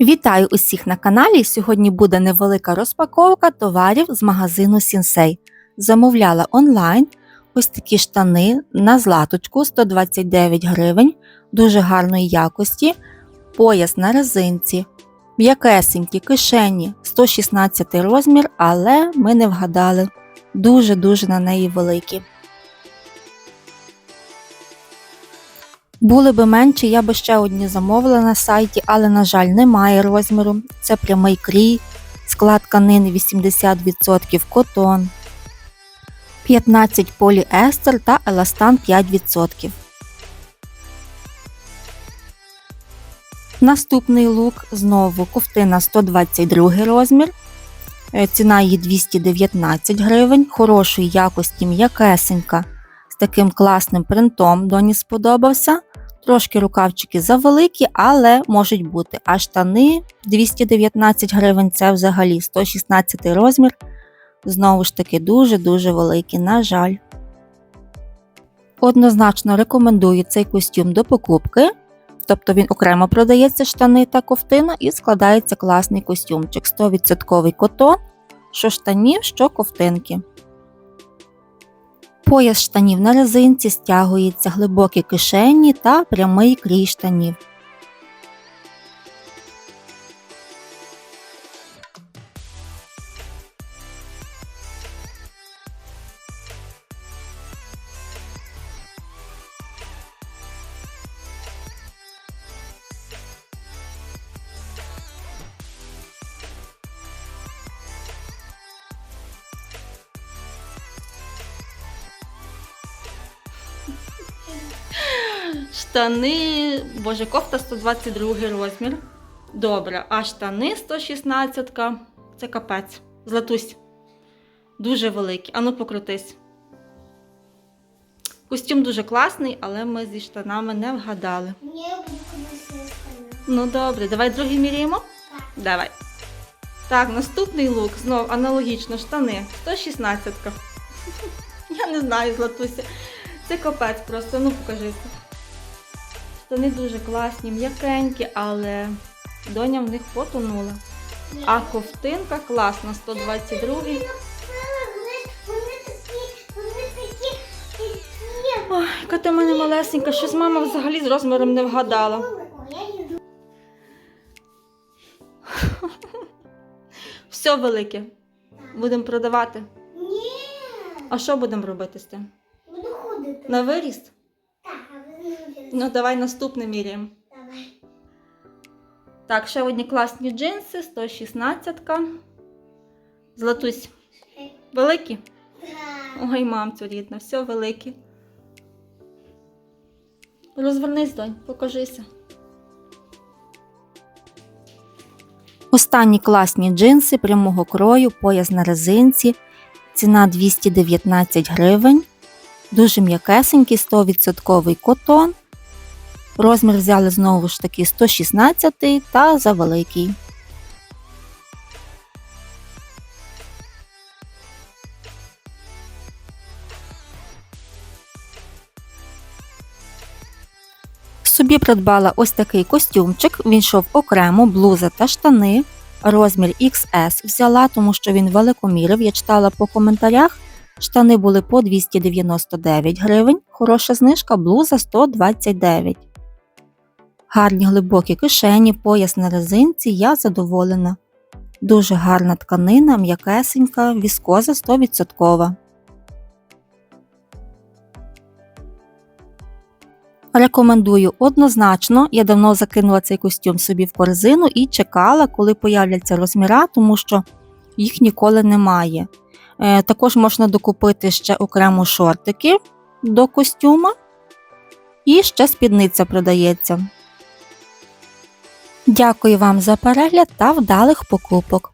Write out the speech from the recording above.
Вітаю усіх на каналі. Сьогодні буде невелика розпаковка товарів з магазину Сінсей. Замовляла онлайн ось такі штани на златочку 129 гривень, дуже гарної якості, пояс на резинці, м'якесенькі кишені 116 розмір, але ми не вгадали. Дуже-дуже на неї великі. Були би менші, я би ще одні замовила на сайті, але, на жаль, немає розміру. Це прямий крій, склад тканини 80% котон, 15 поліестер та еластан 5%. Наступний лук знову ковтина 122 розмір. Е, Ціна її 219 гривень, хорошої якості м'якесенька з таким класним принтом. Доні сподобався. Трошки рукавчики завеликі, але можуть бути. А штани 219 гривень це взагалі 116 розмір. Знову ж таки, дуже-дуже великі, на жаль. Однозначно рекомендую цей костюм до покупки. Тобто він окремо продається штани та ковтина і складається класний костюмчик. 100% котон, що штанів, що ковтинки. Пояс штанів на резинці стягується глибокі кишені та прямий крій штанів. Штани, боже, кофта 122 розмір. Добре, а штани 116 це капець. Златусь. Дуже великі. Ану покрутись. Костюм дуже класний, але ми зі штанами не вгадали. Я буду Ну добре, давай другий міряємо. Так. Давай. Так, наступний лук, знов аналогічно, штани. 116. Я не знаю, Златуся. Це капець просто, ну покажися. Штани дуже класні, м'якенькі, але доня в них потонула. А ковтинка класна, 122. Вони, вони такі, вони такі, такі. Ой, яка ти в мене малесенька, щось мама взагалі з розміром не вгадала. Все велике. Будемо продавати. Ні, А що будемо робити з тим? буду ходити. На виріст? Так, а ви не вірите. Ну, давай наступне міряємо. Давай. Так, ще одні класні джинси, 116. Златусь. Великі? Так. Ой, мамцю рідна, все велике. Розвернись, донь, покажися. Останні класні джинси прямого крою, пояс на резинці. Ціна 219 гривень. Дуже м'якесенький, 100% котон. Розмір взяли знову ж таки 116 та завеликий. Собі придбала ось такий костюмчик. Він йшов окремо, блуза та штани. Розмір XS взяла, тому що він великомірив. Я читала по коментарях. Штани були по 299 гривень, хороша знижка, блуза 129. Гарні глибокі кишені, пояс на резинці, я задоволена. Дуже гарна тканина, м'якесенька, віскоза 100%. Рекомендую однозначно. Я давно закинула цей костюм собі в корзину і чекала, коли появляться розміра, тому що їх ніколи немає. Е, також можна докупити ще окремо шортики до костюма. І ще спідниця продається. Дякую вам за перегляд та вдалих покупок.